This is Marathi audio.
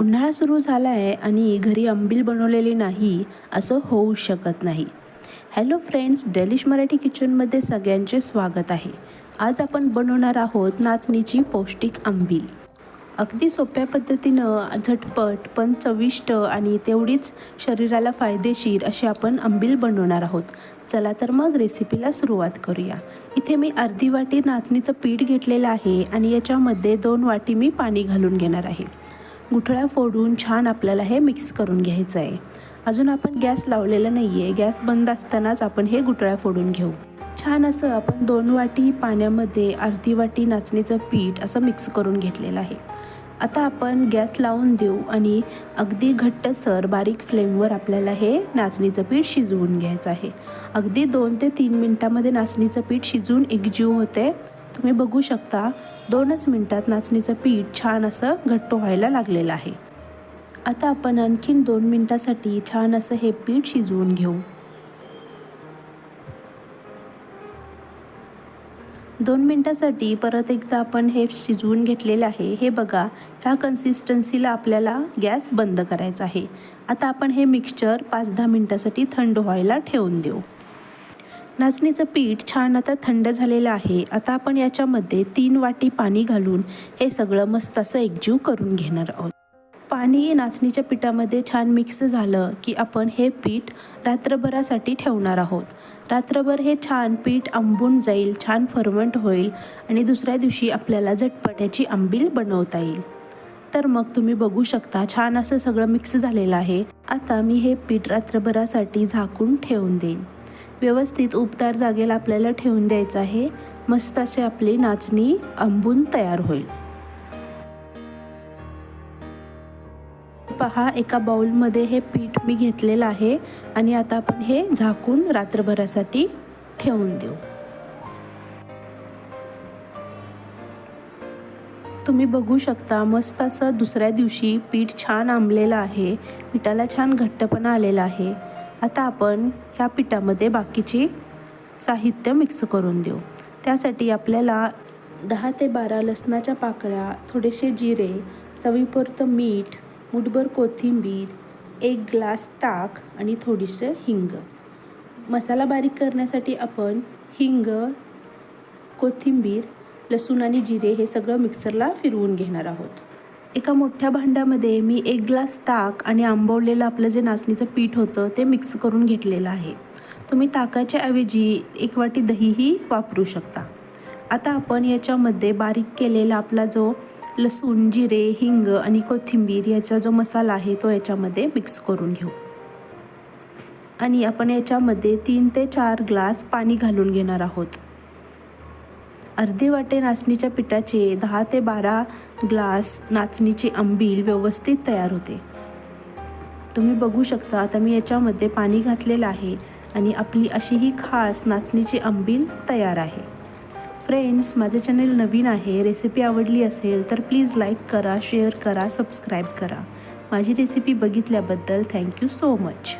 उन्हाळा सुरू झाला आहे आणि घरी अंबील बनवलेली नाही असं होऊ शकत नाही. हॅलो फ्रेंड्स डेलिश मराठी किचनमध्ये सगळ्यांचे स्वागत आहे. आज आपण बनवणार आहोत नाचणीची पौष्टिक आंबील अगदी सोप्या पद्धतीनं झटपट पण चविष्ट आणि तेवढीच शरीराला फायदेशीर अशी आपण आंबील बनवणार आहोत. चला तर मग रेसिपीला सुरुवात करूया. इथे मी अर्धी वाटी नाचणीचं पीठ घेतलेलं आहे आणि याच्यामध्ये दोन वाटी मी पाणी घालून घेणार आहे. गुठळ्या फोडून छान आपल्याला हे मिक्स करून घ्यायचं आहे. अजून आपण गॅस लावलेला नाही आहे गॅस बंद असतानाच आपण हे गुठळ्या फोडून घेऊ. छान असं आपण दोन वाटी पाण्यामध्ये अर्धी वाटी नाचणीचं पीठ असं मिक्स करून घेतलेलं आहे. आता आपण गॅस लावून देऊ आणि अगदी घट्टसर बारीक फ्लेमवर आपल्याला हे नाचणीचं पीठ शिजवून घ्यायचं आहे. अगदी दोन ते तीन मिनटामध्ये नाचणीचं पीठ शिजवून एकजीव होते. तुम्ही बघू शकता दोनच मिनटात नाचणीचं पीठ छान असं घट्ट व्हायला लागलेलं आहे. आता आपण आणखीन दोन मिनटासाठी छान असं हे पीठ शिजवून घेऊ. दोन मिनटासाठी परत एकदा आपण हे शिजवून घेतलेलं आहे. हे बघा ह्या कन्सिस्टन्सीला आपल्याला गॅस बंद करायचा आहे. आता आपण हे मिक्सचर पाच दहा मिनटासाठी थंड व्हायला ठेवून देऊ. नाचणीचं पीठ छान आता थंड झालेलं आहे. आता आपण याच्यामध्ये तीन वाटी पाणी घालून हे सगळं मस्त असं एकजीव करून घेणार आहोत. पाणी नाचणीच्या पिठामध्ये छान मिक्स झालं की आपण हे पीठ रात्रभरासाठी ठेवणार आहोत. रात्रभर हे छान पीठ आंबून जाईल छान फर्मंट होईल आणि दुसऱ्या दिवशी आपल्याला झटपट्याची आंबील बनवता येईल. तर मग तुम्ही बघू शकता छान असं सगळं मिक्स झालेलं आहे. आता मी हे पीठ रात्रभरासाठी झाकून ठेवून देईन. व्यवस्थित उबदार जागेला आपल्याला ठेवून द्यायचं आहे. मस्त असे आपली नाचणी आंबून तयार होईल. पहा एका बाउलमध्ये हे पीठ मी घेतलेलं आहे आणि आता आपण हे झाकून रात्रभरासाठी ठेवून देऊ. तुम्ही बघू शकता मस्त असं दुसऱ्या दिवशी पीठ छान आंबलेलं आहे. पिठाला छान घट्टपणा आलेला आहे. आता आपण ह्या पिठामध्ये बाकीचे साहित्य मिक्स करून देऊ. त्यासाठी आपल्याला दहा ते बारा लसणाच्या पाकळ्या थोडेसे जिरे चवीपुरतं मीठ मुठभर कोथिंबीर एक ग्लास ताक आणि थोडीसं हिंग. मसाला बारीक करण्यासाठी आपण हिंग कोथिंबीर लसूण आणि जिरे हे सगळं मिक्सरला फिरवून घेणार आहोत. एका मोठ्या भांड्यामध्ये मी एक ग्लास ताक आणि आंबवलेलं आपलं जे नाचणीचं पीठ होतं ते मिक्स करून घेतलेलं आहे. तुम्ही ताकाच्या ऐवजी एक वाटी दहीही वापरू शकता. आता आपण याच्यामध्ये बारीक केलेला आपला जो लसूण जिरे हिंग आणि कोथिंबीर याचा जो मसाला आहे तो याच्यामध्ये मिक्स करून घेऊ. आणि आपण याच्यामध्ये तीन ते चार ग्लास पाणी घालून घेणार आहोत. अर्धे वाटे नाचणीच्या पिठाचे दहा ते बारा ग्लास नाचणीची आंबील व्यवस्थित तयार होते. तुम्ही बघू शकता आता मी याच्यामध्ये पाणी घातलेलं आहे आणि आपली अशी ही खास नाचणीची आंबील तयार आहे. फ्रेंड्स माझे चॅनल नवीन आहे रेसिपी आवडली असेल तर प्लीज लाईक करा शेअर करा सबस्क्राईब करा. माझी रेसिपी बघितल्याबद्दल थँक्यू सो मच.